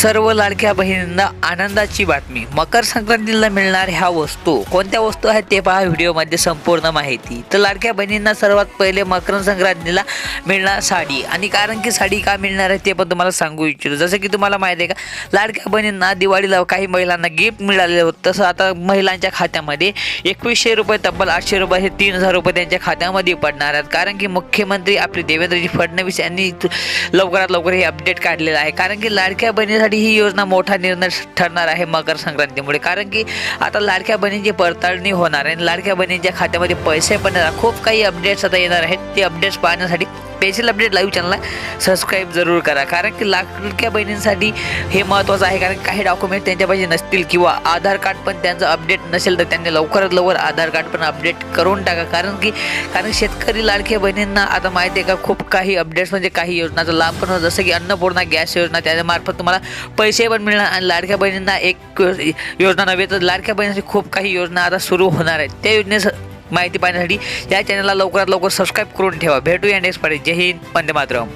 सर्व लाडक्या बहिणींना आनंदाची बातमी. मकर संक्रांतीला मिळणार ह्या वस्तू. कोणत्या वस्तू आहेत ते पहा व्हिडिओमध्ये संपूर्ण माहिती. तर लाडक्या बहिणींना सर्वात पहिले मकर संक्रांतीला मिळणार साडी. आणि कारण की साडी का मिळणार आहे ते पण तुम्हाला सांगू इच्छितो. जसं की तुम्हाला माहिती आहे का लाडक्या बहिणींना दिवाळीला काही महिलांना गिफ्ट मिळालेलं होतं. तसं आता महिलांच्या खात्यामध्ये एकवीसशे रुपये तब्बल आठशे रुपये हे तीन हजार रुपये त्यांच्या खात्यामध्ये पडणार आहेत. कारण की मुख्यमंत्री आपले देवेंद्रजी फडणवीस यांनी लवकरात लवकर हे अपडेट काढलेलं आहे. कारण की लाडक्या बहिणीसाठी ही योजना मोठा निर्णय ठरणार आहे मकर संक्रांतीमुळे. कारण की आता लाडक्या बहिणींची पडताळणी होणार आहे आणि लाडक्या बहिणींच्या खात्यामध्ये पैसे पण खूप काही अपडेट्स आता येणार आहेत. ते अपडेट्स पाहण्यासाठी स्पेशल अपडेट लाईव्ह चॅनलला सबस्क्राईब जरूर करा. कारण की लाडक्या बहिणींसाठी हे महत्त्वाचं आहे. कारण काही डॉक्युमेंट त्यांच्यापाशी नसतील किंवा आधार कार्ड पण त्यांचं अपडेट नसेल तर त्यांनी लवकरात लवकर आधार कार्ड पण अपडेट करून टाका. कारण की कारण शेतकरी लाडक्या बहिणींना आता माहिती आहे का खूप काही अपडेट्स म्हणजे काही योजनाचा लाभ पण होतो जसं की अन्नपूर्णा गॅस योजना त्याच्यामार्फत तुम्हाला पैसे पण मिळणार आणि लाडक्या बहिणींना एक योजना नव्हे तर लाडक्या बहिणींसाठी खूप काही योजना आता सुरू होणार आहेत. त्या योजनेचं माहिती पाहण्यासाठी या चॅनलला लवकरात लवकर सबस्क्राईब करून ठेवा. भेटूया नेक्स्ट पाहिजे जय हिंद वंदे मातरम.